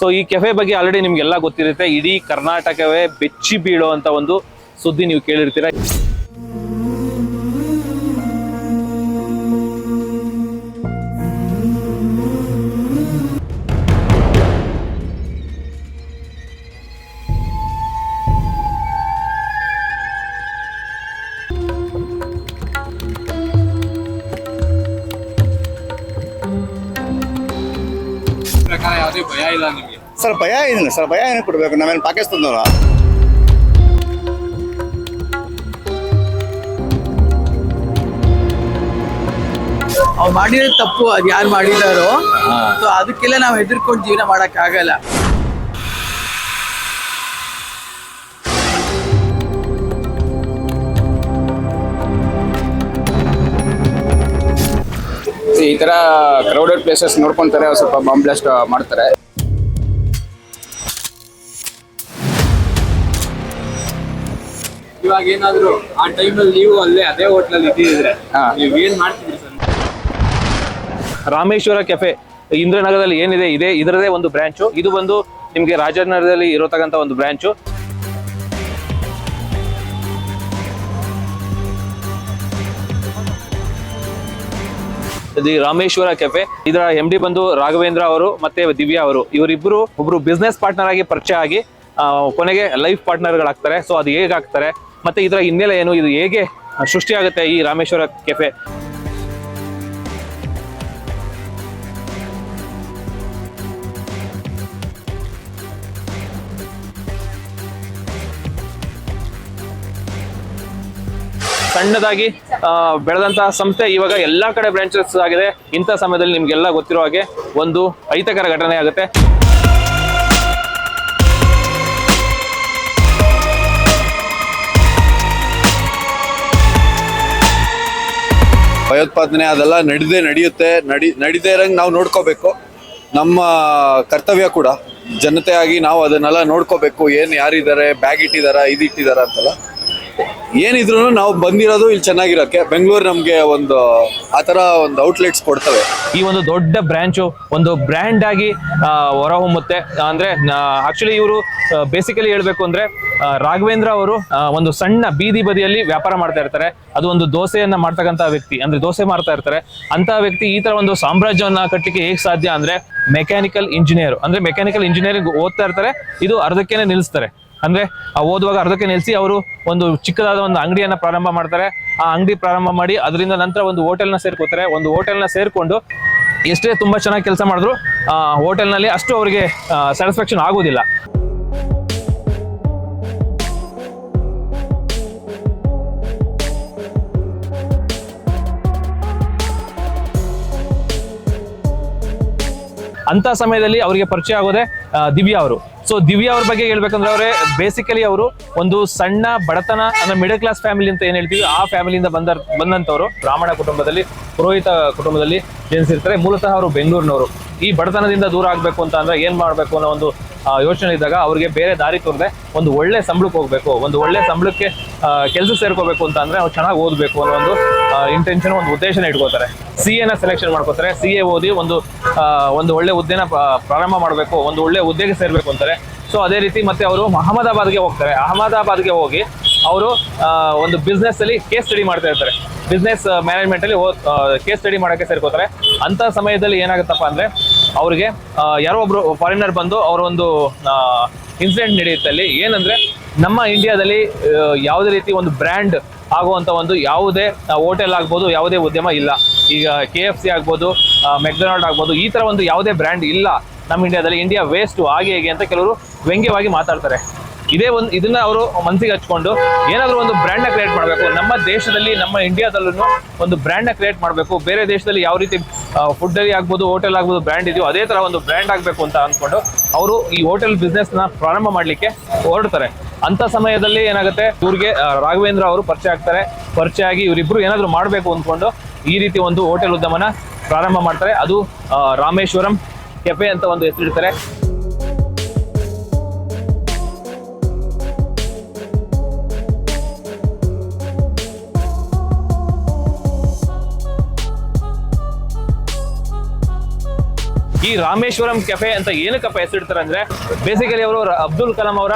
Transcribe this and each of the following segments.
So ಈ cafe ಬಗ್ಗೆ already ನಿಮ್ಗೆಲ್ಲ ಗೊತ್ತಿರುತ್ತೆ. ಇಡೀ ಕರ್ನಾಟಕವೇ ಬೆಚ್ಚಿ ಬೀಳೋ ಅಂತ ಒಂದು ಸುದ್ದಿ ನೀವು ಕೇಳಿರ್ತೀರ? ಭಯ ಇಲ್ಲ ನಿಮಗೆ? ಸರ್ ಭಯ ಏನಿಲ್ಲ ಸರ್ ಭಯ ಏನು ಕೊಡಬೇಕು ನಾವೇನು ಪಾಕಿಸ್ತಾನದವರ? ಅವ್ರು ಮಾಡಿರೋ ತಪ್ಪು ಅದು ಯಾರು ಮಾಡಿದಾರೋ ಸೊ ಅದಕ್ಕೆಲ್ಲ ನಾವು ಹೆದರ್ಕೊಂಡು ಜೀವನ ಮಾಡಕ್ ಆಗಲ್ಲ ಈ ತರ ಕ್ರೌಡೆಡ್ ಪ್ಲೇಸಸ್ ನೋಡ್ಕೊಂತಾರೆ ಸ್ವಲ್ಪ ಬಾಂಬ್ ಬ್ಲಾಸ್ಟ್ ಮಾಡ್ತಾರೆ. ಇವಾಗ ಏನಾದ್ರು ಆ ಟೈಮಲ್ಲಿ ನೀವು ಅಲ್ಲೇ ಅದೇ ಹೋಟ್ಲಲ್ಲಿ ಇದ್ದಿದ್ರೆ ನೀವು ಏನ್ ಮಾಡ್ತಿದ್ರಿ ಸರ್? ರಾಮೇಶ್ವರ ಕೆಫೆ ಇಂದ್ರನಗರದಲ್ಲಿ ಏನಿದೆ ಇದೆ ಇದರದೇ ಒಂದು ಬ್ರಾಂಚು ಇದು ಬಂದು ನಿಮಗೆ ರಾಜನಗರದಲ್ಲಿ ಇರತಕ್ಕಂಥ ಒಂದು ಬ್ರಾಂಚು ಇದು ರಾಮೇಶ್ವರ ಕೆಫೆ. ಇದರ ಎಂ ಡಿ ಬಂದು ರಾಘವೇಂದ್ರ ಅವರು ಮತ್ತೆ ದಿವ್ಯಾ ಅವರು. ಇವರಿಬ್ಬರು ಒಬ್ರು ಬಿಸ್ನೆಸ್ ಪಾರ್ಟ್ನರ್ ಆಗಿ ಪರಿಚಯ ಆಗಿ ಕೊನೆಗೆ ಲೈಫ್ ಪಾರ್ಟ್ನರ್ಗಳಾಗ್ತಾರೆ ಸೊ ಅದು ಹೇಗಾಗ್ತಾರೆ? ಮತ್ತೆ ಇದರ ಹಿನ್ನೆಲೆ ಏನು? ಇದು ಹೇಗೆ ಸೃಷ್ಟಿಯಾಗುತ್ತೆ ಈ ರಾಮೇಶ್ವರ ಕೆಫೆ? ಸಣ್ಣದಾಗಿ ಬೆಳೆದಂತಹ ಸಂಸ್ಥೆ ಇವಾಗ ಎಲ್ಲಾ ಕಡೆ ಬ್ರಾಂಚಸ್ ಆಗಿದೆ. ಇಂಥ ಸಮಯದಲ್ಲಿ ನಿಮ್ಗೆಲ್ಲ ಗೊತ್ತಿರೋ ಹಾಗೆ ಒಂದು ಅಹಿತಕರ ಘಟನೆ ಆಗುತ್ತೆ. ಭಯೋತ್ಪಾದನೆ ಅದೆಲ್ಲ ನಡೆದೇ ನಡೆಯುತ್ತೆ. ನಡಿ, ನಡೀದೇ ಇರಂಗೆ ನಾವು ನೋಡ್ಕೋಬೇಕು. ನಮ್ಮ ಕರ್ತವ್ಯ ಕೂಡ ಜನತೆಯಾಗಿ ನಾವು ಅದನ್ನೆಲ್ಲ ನೋಡ್ಕೋಬೇಕು. ಏನು ಯಾರಿದ್ದಾರೆ, ಬ್ಯಾಗ್ ಇಟ್ಟಿದಾರ ಇದು ಇಟ್ಟಿದಾರ ಅಂತೆಲ್ಲ. ಏನಿದ್ರು ನಾವು ಬಂದಿರೋದು ಇಲ್ಲಿ ಚೆನ್ನಾಗಿರೋಕೆ ಬೆಂಗಳೂರು ನಮಗೆ ಒಂದು, ಆ ಥರ ಒಂದು ಔಟ್ಲೆಟ್ಸ್ ಕೊಡ್ತವೆ. ಈ ಒಂದು ದೊಡ್ಡ ಬ್ರ್ಯಾಂಚು ಒಂದು ಬ್ರ್ಯಾಂಡ್ ಆಗಿ ಹೊರಹೊಮ್ಮುತ್ತೆ. ಅಂದ್ರೆ ಆಕ್ಚುಲಿ ಇವರು ಬೇಸಿಕಲಿ ಹೇಳ್ಬೇಕು ಅಂದ್ರೆ ರಾಘವೇಂದ್ರ ಅವರು ಒಂದು ಸಣ್ಣ ಬೀದಿ ಬದಿಯಲ್ಲಿ ವ್ಯಾಪಾರ ಮಾಡ್ತಾ ಇರ್ತಾರೆ. ಅದು ಒಂದು ದೋಸೆಯನ್ನ ಮಾಡ್ತಕ್ಕಂಥ ವ್ಯಕ್ತಿ. ಅಂದ್ರೆ ದೋಸೆ ಮಾಡ್ತಾ ಇರ್ತಾರೆ. ಅಂತ ವ್ಯಕ್ತಿ ಈ ತರ ಒಂದು ಸಾಮ್ರಾಜ್ಯವನ್ನ ಕಟ್ಟಲಿಕ್ಕೆ ಹೇಗೆ ಸಾಧ್ಯ ಅಂದ್ರೆ ಮೆಕ್ಯಾನಿಕಲ್ ಇಂಜಿನಿಯರ್ ಅಂದ್ರೆ ಮೆಕ್ಯಾನಿಕಲ್ ಇಂಜಿನಿಯರಿಂಗ್ ಓದ್ತಾ ಇರ್ತಾರೆ. ಇದು ಅರ್ಧಕ್ಕೇನೆ ನಿಲ್ಲಿಸ್ತಾರೆ. ಅಂದ್ರೆ ಓದುವಾಗ ಅರ್ಧಕ್ಕೆ ನಿಲ್ಲಿಸಿ ಅವರು ಒಂದು ಚಿಕ್ಕದಾದ ಒಂದು ಅಂಗಡಿಯನ್ನ ಪ್ರಾರಂಭ ಮಾಡ್ತಾರೆ. ಆ ಅಂಗಡಿ ಪ್ರಾರಂಭ ಮಾಡಿ ಅದರಿಂದ ನಂತರ ಒಂದು ಹೋಟೆಲ್ನ ಸೇರ್ಕೋತಾರೆ. ಒಂದು ಹೋಟೆಲ್ನ ಸೇರ್ಕೊಂಡು ಎಷ್ಟೇ ತುಂಬಾ ಚೆನ್ನಾಗಿ ಕೆಲಸ ಮಾಡಿದ್ರು, ಆ ಹೋಟೆಲ್ನಲ್ಲಿ ಅಷ್ಟು ಅವರಿಗೆ ಸ್ಯಾಟಿಸ್ಫ್ಯಾಕ್ಷನ್ ಆಗೋದಿಲ್ಲ ಅಂತ ಸಮಯದಲ್ಲಿ ಅವರಿಗೆ ಪರಿಚಯ ಆಗೋದೆ ದಿವ್ಯಾ ಅವರು. ಸೊ ದಿವ್ಯಾ ಅವ್ರ ಬಗ್ಗೆ ಹೇಳ್ಬೇಕಂದ್ರೆ ಅವರೇ ಬೇಸಿಕಲಿ ಅವರು ಒಂದು ಸಣ್ಣ ಬಡತನ, ಅಂದ್ರೆ ಮಿಡಲ್ ಕ್ಲಾಸ್ ಫ್ಯಾಮಿಲಿ ಅಂತ ಏನ್ ಹೇಳ್ತೀವಿ, ಆ ಫ್ಯಾಮಿಲಿಯಿಂದ ಬಂದ ಬಂದಂತವರು ಬ್ರಾಹ್ಮಣ ಕುಟುಂಬದಲ್ಲಿ, ಪುರೋಹಿತ ಕುಟುಂಬದಲ್ಲಿ ಜನಿಸಿರ್ತಾರೆ ಮೂಲತಃ ಅವರು ಬೆಂಗಳೂರಿನವರು. ಈ ಬಡತನದಿಂದ ದೂರ ಆಗ್ಬೇಕು ಅಂತ ಅಂದ್ರೆ ಏನ್ ಮಾಡ್ಬೇಕು ಅನ್ನೋ ಒಂದು ಯೋಚನೆ ಇದ್ದಾಗ ಅವ್ರಿಗೆ ಬೇರೆ ದಾರಿ ತೋರದೆ ಒಂದು ಒಳ್ಳೆ ಸಂಬಳಕ್ಕೆ ಹೋಗ್ಬೇಕು. ಒಂದು ಒಳ್ಳೆ ಸಂಬಳಕ್ಕೆ ಕೆಲಸ ಸೇರ್ಕೋಬೇಕು ಅಂತ ಅಂದ್ರೆ ಅವ್ರು ಚೆನ್ನಾಗಿ ಓದಬೇಕು ಅನ್ನೋ ಒಂದು ಇಂಟೆನ್ಷನ್ ಒಂದು ಉದ್ದೇಶನ ಇಟ್ಕೋತಾರೆ. ಸಿ ಎನ ಸೆಲೆಕ್ಷನ್ ಮಾಡ್ಕೋತಾರೆ. ಸಿ ಎ ಓದಿ ಒಂದು ಒಂದು ಒಳ್ಳೆ ಹುದ್ದೆನ ಪ್ರ- ಪ್ರಾರಂಭ ಮಾಡಬೇಕು, ಒಂದು ಒಳ್ಳೆ ಹುದ್ದೆಗೆ ಸೇರಬೇಕು ಅಂತಾರೆ. ಸೊ ಅದೇ ರೀತಿ ಮತ್ತೆ ಅವರು ಅಹಮದಾಬಾದ್ಗೆ ಹೋಗ್ತಾರೆ. ಅಹಮದಾಬಾದ್ಗೆ ಹೋಗಿ ಅವರು ಒಂದು ಬಿಸ್ನೆಸ್ ಅಲ್ಲಿ ಕೇಸ್ ಸ್ಟಡಿ ಮಾಡ್ತಾ ಇರ್ತಾರೆ. ಬಿಸ್ನೆಸ್ ಮ್ಯಾನೇಜ್ಮೆಂಟ್ ಅಲ್ಲಿ ಕೇಸ್ ಸ್ಟಡಿ ಮಾಡೋಕ್ಕೆ ಸೇರ್ಕೋತಾರೆ. ಅಂತ ಸಮಯದಲ್ಲಿ ಏನಾಗುತ್ತಪ್ಪ ಅಂದ್ರೆ, ಅವ್ರಿಗೆ ಯಾರೋ ಒಬ್ರು ಫಾರಿನರ್ ಬಂದು ಅವರ ಒಂದು ಇನ್ಸಿಡೆಂಟ್ ನಡೆಯುತ್ತಲ್ಲಿ ಏನಂದ್ರೆ, ನಮ್ಮ ಇಂಡಿಯಾದಲ್ಲಿ ಯಾವುದೇ ರೀತಿ ಒಂದು ಬ್ರ್ಯಾಂಡ್ ಆಗುವಂತ ಒಂದು ಯಾವುದೇ ಹೋಟೆಲ್ ಆಗ್ಬೋದು, ಯಾವುದೇ ಉದ್ಯಮ ಇಲ್ಲ. ಈಗ ಕೆ ಎಫ್ ಸಿ ಆಗ್ಬೋದು ಮೆಕ್ಡೊನಾಲ್ಡ್ ಆಗ್ಬೋದು, ಈ ಥರ ಒಂದು ಯಾವುದೇ ಬ್ರ್ಯಾಂಡ್ ಇಲ್ಲ ನಮ್ಮ ಇಂಡಿಯಾದಲ್ಲಿ. ಇಂಡಿಯಾ ವೇಸ್ಟು ಹಾಗೆ ಹೇಗೆ ಅಂತ ಕೆಲವರು ವ್ಯಂಗ್ಯವಾಗಿ ಮಾತಾಡ್ತಾರೆ. ಇದೇ ಒಂದು, ಇದನ್ನ ಅವರು ಮನಸ್ಸಿಗೆ ಹಚ್ಕೊಂಡು ಏನಾದರೂ ಒಂದು ಬ್ರ್ಯಾಂಡ್ನ ಕ್ರಿಯೇಟ್ ಮಾಡಬೇಕು. ನಮ್ಮ ದೇಶದಲ್ಲಿ, ನಮ್ಮ ಇಂಡಿಯಾದಲ್ಲೂ ಒಂದು ಬ್ರ್ಯಾಂಡ್ನ ಕ್ರಿಯೇಟ್ ಮಾಡಬೇಕು. ಬೇರೆ ದೇಶದಲ್ಲಿ ಯಾವ ರೀತಿ ಫುಡ್ಡಲ್ಲಿ ಆಗ್ಬೋದು ಹೋಟೆಲ್ ಆಗ್ಬೋದು ಬ್ರ್ಯಾಂಡ್ ಇದೆಯೋ ಅದೇ ಥರ ಒಂದು ಬ್ರ್ಯಾಂಡ್ ಆಗಬೇಕು ಅಂತ ಅಂದ್ಕೊಂಡು ಅವರು ಈ ಹೋಟೆಲ್ ಬಿಸ್ನೆಸ್ನ ಪ್ರಾರಂಭ ಮಾಡಲಿಕ್ಕೆ ಹೊರಡ್ತಾರೆ. ಅಂತ ಸಮಯದಲ್ಲಿ ಏನಾಗುತ್ತೆ? ಇವ್ರಿಗೆ ರಾಘವೇಂದ್ರ ಅವರು ಪರಿಚಯ ಆಗ್ತಾರೆ. ಪರಿಚಯ ಆಗಿ ಇವರಿಬ್ರು ಏನಾದರೂ ಮಾಡಬೇಕು ಅಂದ್ಕೊಂಡು ಈ ರೀತಿ ಒಂದು ಹೋಟೆಲ್ ಉದ್ಯಮನ ಪ್ರಾರಂಭ ಮಾಡ್ತಾರೆ. ಅದು ರಾಮೇಶ್ವರಂ ಕೆಫೆ ಅಂತ ಒಂದು ಹೆಸರಿಡ್ತಾರೆ. ಈ ರಾಮೇಶ್ವರಂ ಕೆಫೆ ಅಂತ ಏನಕ್ಕಪ್ಪ ಹೆಸರಿಡ್ತಾರೆ ಅಂದ್ರೆ ಬೇಸಿಕಲಿ ಅವರು ಅಬ್ದುಲ್ ಕಲಾಂ ಅವರ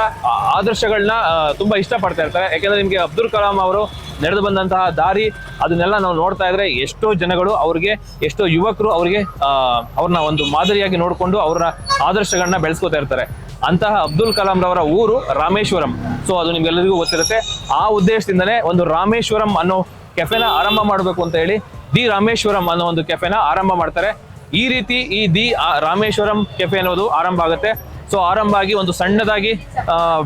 ಆದರ್ಶಗಳನ್ನ ತುಂಬಾ ಇಷ್ಟಪಡ್ತಾ ಇರ್ತಾರೆ. ಯಾಕಂದ್ರೆ ನಿಮಗೆ ಅಬ್ದುಲ್ ಕಲಾಂ ಅವರು ನಡೆದು ಬಂದಂತಹ ದಾರಿ, ಅದನ್ನೆಲ್ಲ ನಾವು ನೋಡ್ತಾ ಇದ್ರೆ ಎಷ್ಟೋ ಜನಗಳು ಅವ್ರಿಗೆ, ಎಷ್ಟೋ ಯುವಕರು ಅವ್ರಿಗೆ ಅವ್ರನ್ನ ಒಂದು ಮಾದರಿಯಾಗಿ ನೋಡಿಕೊಂಡು ಅವರ ಆದರ್ಶಗಳನ್ನ ಬೆಳೆಸ್ಕೊತಾ ಇರ್ತಾರೆ. ಅಂತಹ ಅಬ್ದುಲ್ ಕಲಾಂ ರವರ ಊರು ರಾಮೇಶ್ವರಂ. ಸೊ ಅದು ನಿಮ್ಗೆಲ್ಲರಿಗೂ ಗೊತ್ತಿರುತ್ತೆ. ಆ ಉದ್ದೇಶದಿಂದಲೇ ಒಂದು ರಾಮೇಶ್ವರಂ ಅನ್ನೋ ಕೆಫೆನ ಆರಂಭ ಮಾಡಬೇಕು ಅಂತ ಹೇಳಿ ದಿ ರಾಮೇಶ್ವರಂ ಅನ್ನೋ ಒಂದು ಕೆಫೆನ ಆರಂಭ ಮಾಡ್ತಾರೆ. ಈ ರೀತಿ ಈ ದಿ ರಾಮೇಶ್ವರಂ ಕೆಫೆ ಅನ್ನೋದು ಆರಂಭ ಆಗುತ್ತೆ. ಸೊ ಆರಂಭ ಆಗಿ ಒಂದು ಸಣ್ಣದಾಗಿ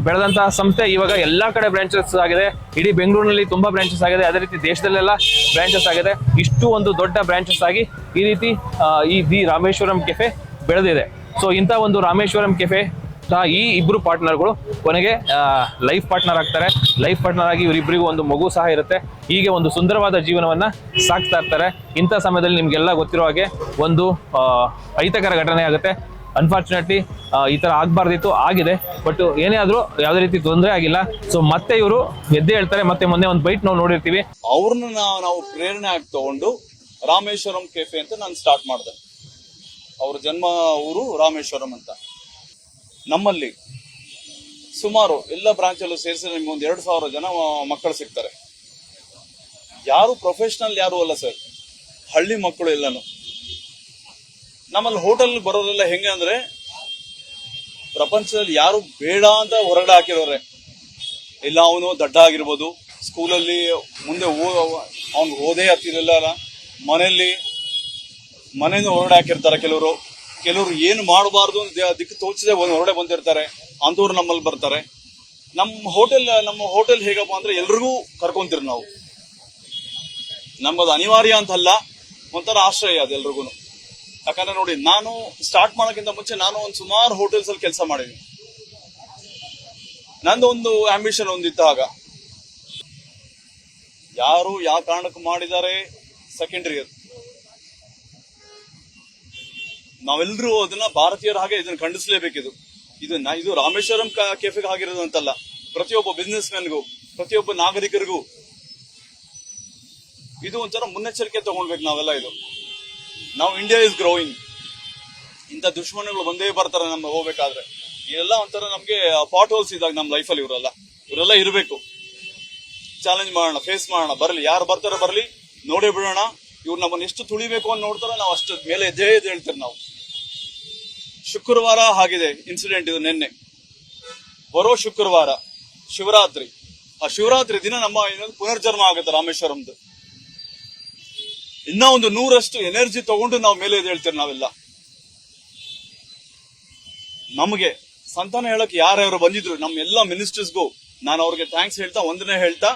ಬೆಳೆದಂತಹ ಸಂಸ್ಥೆ. ಇವಾಗ ಎಲ್ಲಾ ಕಡೆ ಬ್ರಾಂಚಸ್ ಆಗಿದೆ. ಇಡೀ ಬೆಂಗಳೂರಿನಲ್ಲಿ ತುಂಬಾ ಬ್ರಾಂಚಸ್ ಆಗಿದೆ. ಅದೇ ರೀತಿ ದೇಶದಲ್ಲೆಲ್ಲ ಬ್ರಾಂಚಸ್ ಆಗಿದೆ. ಇಷ್ಟು ಒಂದು ದೊಡ್ಡ ಬ್ರಾಂಚಸ್ ಆಗಿ ಈ ರೀತಿ ಈ ದಿ, ರಾಮೇಶ್ವರಂ ಕೆಫೆ ಬೆಳೆದಿದೆ. ಸೊ ಇಂಥ ಒಂದು ರಾಮೇಶ್ವರಂ ಕೆಫೆ ಈ ಇಬ್ರು ಪಾರ್ಟ್ನರ್ಗಳು ಕೊನೆಗೆ ಲೈಫ್ ಪಾರ್ಟ್ನರ್ ಆಗ್ತಾರೆ. ಲೈಫ್ ಪಾರ್ಟ್ನರ್ ಆಗಿ ಇವರಿಬ್ಬರಿಗೂ ಒಂದು ಮಗು ಸಹ ಇರುತ್ತೆ. ಹೀಗೆ ಒಂದು ಸುಂದರವಾದ ಜೀವನವನ್ನ ಸಾಕ್ತಾ ಇರ್ತಾರೆ. ಇಂಥ ಸಮಯದಲ್ಲಿ ನಿಮ್ಗೆಲ್ಲ ಗೊತ್ತಿರೋ ಹಾಗೆ ಒಂದು ಅಹಿತಕರ ಘಟನೆ ಆಗುತ್ತೆ. ಅನ್ಫಾರ್ಚುನೇಟ್ಲಿ ಈ ಥರ ಆಗ್ಬಾರ್ದಿತ್ತು, ಆಗಿದೆ. ಬಟ್ ಏನೇ ಆದ್ರೂ ಯಾವುದೇ ರೀತಿ ತೊಂದರೆ ಆಗಿಲ್ಲ. ಸೊ ಮತ್ತೆ ಇವರು ಎದ್ದೆ ಹೇಳ್ತಾರೆ, ಮತ್ತೆ ಮೊನ್ನೆ ಒಂದು ಬೈಟ್ ನಾವು ನೋಡಿರ್ತೀವಿ. ಅವ್ರನ್ನ ನಾವು ನಾವು ಪ್ರೇರಣೆ ಆಗಿ ತಗೊಂಡು ರಾಮೇಶ್ವರಂ ಕೆಫೆ ಅಂತ ನಾನು ಸ್ಟಾರ್ಟ್ ಮಾಡಿದೆ. ಅವ್ರ ಜನ್ಮ ಊರು ರಾಮೇಶ್ವರಂ ಅಂತ. ನಮ್ಮಲ್ಲಿ ಸುಮಾರು ಎಲ್ಲ ಬ್ರಾಂಚಲ್ಲೂ ಸೇರಿಸಿ ನಿಮ್ಗೆ ಒಂದು ಎರಡು ಸಾವಿರ ಜನ ಮಕ್ಕಳು ಸಿಗ್ತಾರೆ. ಯಾರು ಪ್ರೊಫೆಷನಲ್ ಯಾರು ಅಲ್ಲ ಸರ್ ಹಳ್ಳಿ ಮಕ್ಕಳು ಎಲ್ಲನೂ. ನಮ್ಮಲ್ಲಿ ಹೋಟೆಲ್ ಬರೋರೆಲ್ಲ ಹೆಂಗೆ ಅಂದ್ರೆ ಪ್ರಪಂಚದಲ್ಲಿ ಯಾರು ಬೇಡ ಅಂತ ಹೊರಗಡೆ ಹಾಕಿರೋರೆ. ಇಲ್ಲ, ಅವನು ದಡ್ಡ ಆಗಿರ್ಬೋದು. ಸ್ಕೂಲಲ್ಲಿ ಮುಂದೆ ಅವ್ನು ಓದೇ ಹತ್ತಿರಲ್ಲ ಮನೆಯಲ್ಲಿ ಮನೆಯಿಂದ ಹೊರಗಡೆ ಹಾಕಿರ್ತಾರೆ ಕೆಲವರು. ಕೆಲವರು ಏನು ಮಾಡಬಾರ್ದು ದಿಕ್ಕು ತೋಚದೆ ಹೊರಡೆ ಬಂದಿರ್ತಾರೆ. ಅಂಥವ್ರು ನಮ್ಮಲ್ಲಿ ಬರ್ತಾರೆ. ನಮ್ಮ ಹೋಟೆಲ್ ನಮ್ಮ ಹೋಟೆಲ್ ಹೇಗಪ್ಪ ಅಂದ್ರೆ ಎಲ್ರಿಗೂ ಕರ್ಕೊಂತೀರಿ ನಾವು. ನಮ್ಮದು ಅನಿವಾರ್ಯ ಅಂತಲ್ಲ, ಒಂಥರ ಆಶ್ರಯ ಅದು ಎಲ್ರಿಗೂ. ಯಾಕಂದ್ರೆ ನೋಡಿ, ನಾನು ಸ್ಟಾರ್ಟ್ ಮಾಡೋಕ್ಕಿಂತ ಮುಂಚೆ ನಾನು ಒಂದು ಸುಮಾರು ಹೋಟೆಲ್ಸ್ ಅಲ್ಲಿ ಕೆಲಸ ಮಾಡಿದ್ದೀನಿ. ನಂದು ಒಂದು ಆಂಬಿಷನ್ ಒಂದಿತ್ತು ಆಗ. ಯಾರು ಯಾವ ಕಾರಣಕ್ಕೆ ಮಾಡಿದ್ದಾರೆ ಸೆಕೆಂಡ್ರಿ ಅದು ನಾವೆಲ್ಲರೂ ಅದನ್ನ ಭಾರತೀಯರ ಹಾಗೆ ಇದನ್ನ ಖಂಡಿಸಲೇಬೇಕಿದು. ಇದು ಇದು ರಾಮೇಶ್ವರಂ ಕೆಫೆಗೆ ಆಗಿರೋದು ಅಂತಲ್ಲ. ಪ್ರತಿಯೊಬ್ಬ ಬಿಸ್ನೆಸ್ ಮ್ಯಾನ್ಗೂ ಪ್ರತಿಯೊಬ್ಬ ನಾಗರಿಕರಿಗೂ ಇದು ಒಂಥರ ಮುನ್ನೆಚ್ಚರಿಕೆ ತಗೊಳ್ಬೇಕು ನಾವೆಲ್ಲ ಇದು. ನಾವು ಇಂಡಿಯಾ ಇಸ್ ಗ್ರೋಯಿಂಗ್ ಇಂಥ ದುಶ್ಮನಗಳು ಒಂದೇ ಬರ್ತಾರೆ ನಮ್ಗೆ ಹೋಗ್ಬೇಕಾದ್ರೆ. ಇದೆಲ್ಲ ಒಂಥರ ನಮ್ಗೆ ಪಾಟ್ ಹೋಲ್ಸ್ ಇದ್ದಾಗ ನಮ್ಮ ಲೈಫಲ್ಲಿ ಇವರೆಲ್ಲ. ಇವರೆಲ್ಲ ಇರಬೇಕು. ಚಾಲೆಂಜ್ ಮಾಡೋಣ ಫೇಸ್ ಮಾಡೋಣ, ಬರಲಿ. ಯಾರು ಬರ್ತಾರೆ ಬರಲಿ, ನೋಡೇ ಬಿಡೋಣ. ಇವ್ರು ನಮ್ಮನ್ನ ಎಷ್ಟು ತುಳಿಬೇಕು ಅಂತ ನೋಡ್ತಾರೆ, ನಾವು ಅಷ್ಟು ಮೇಲೆ ಎದ್ದೇ ಎದ್ದು ಹೇಳ್ತೇವೆ ನಾವು. ಶುಕ್ರವಾರ ಆಗಿದೆ ಇನ್ಸಿಡೆಂಟ್ ಇದು ನಿನ್ನೆ. ಬರೋ ಶುಕ್ರವಾರ ಶಿವರಾತ್ರಿ. ಆ ಶಿವರಾತ್ರಿ ದಿನ ನಮ್ಮ ಪುನರ್ಜನ್ಮ ಆಗುತ್ತೆ ರಾಮೇಶ್ವರಂದು. ಇನ್ನ ಒಂದು ನೂರಷ್ಟು ಎನರ್ಜಿ ತಗೊಂಡು ನಾವು ಮೇಲೆ ಹೇಳ್ತೀವಿ ನಾವೆಲ್ಲ. ನಮಗೆ ಸಂತಾನ ಹೇಳಕ್ ಯಾರ್ಯಾರು ಬಂದಿದ್ರು, ನಮ್ಮ ಎಲ್ಲ ಮಿನಿಸ್ಟರ್ಸ್ಗೂ ನಾನು ಅವ್ರಿಗೆ ಥ್ಯಾಂಕ್ಸ್ ಹೇಳ್ತಾ ಒಂದನೇ ಹೇಳ್ತಾ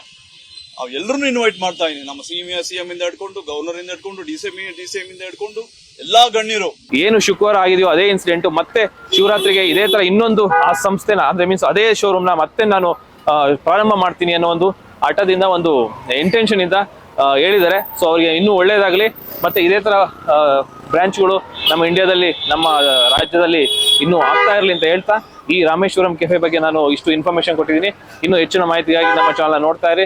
ಎಲ್ಲರನ್ನೂ ಇನ್ವೈಟ್ ಮಾಡ್ತಾ ಇದ್ದೀನಿ. ನಮ್ಮ ಸಿ ಸಿ ಎಂ ಇಂದ ಹಿಡ್ಕೊಂಡು ಗವರ್ನರ್ ಇಂದ ಹಿಡ್ಕೊಂಡು D C D C M ಇಂದ ಹಿಡ್ಕೊಂಡು ಎಲ್ಲಾ ಗಣ್ಯರು. ಏನು ಶುಕ್ರವಾರ ಆಗಿದೆಯೋ ಅದೇ ಇನ್ಸಿಡೆಂಟ್ ಮತ್ತೆ ಶಿವರಾತ್ರಿಗೆ ಇದೇ ತರ ಇನ್ನೊಂದು ಆ ಸಂಸ್ಥೆನ, ಅಂದ್ರೆ ಮೀನ್ಸ್ ಅದೇ ಶೋರೂಮ್ನ ಮತ್ತೆ ನಾನು ಪ್ರಾರಂಭ ಮಾಡ್ತೀನಿ ಅನ್ನೋ ಒಂದು ಹಠದಿಂದ ಒಂದು ಇಂಟೆನ್ಷನ್ ಇಂದ ಹೇಳಿದ್ದಾರೆ. ಸೊ ಅವರಿಗೆ ಇನ್ನೂ ಒಳ್ಳೇದಾಗಲಿ. ಮತ್ತೆ ಇದೇ ತರ ಬ್ರಾಂಚ್ಗಳು ನಮ್ಮ ಇಂಡಿಯಾದಲ್ಲಿ ನಮ್ಮ ರಾಜ್ಯದಲ್ಲಿ ಇನ್ನೂ ಆಗ್ತಾ ಇರಲಿ ಅಂತ ಹೇಳ್ತಾ, ಈ ರಾಮೇಶ್ವರಂ ಕೆಫೆ ಬಗ್ಗೆ ನಾನು ಇಷ್ಟು ಇನ್ಫಾರ್ಮೇಶನ್ ಕೊಟ್ಟಿದ್ದೀನಿ. ಇನ್ನೂ ಹೆಚ್ಚಿನ ಮಾಹಿತಿಗಾಗಿ ನಮ್ಮ ಚಾನಲ್ ನೋಡ್ತಾ ಇರಿ.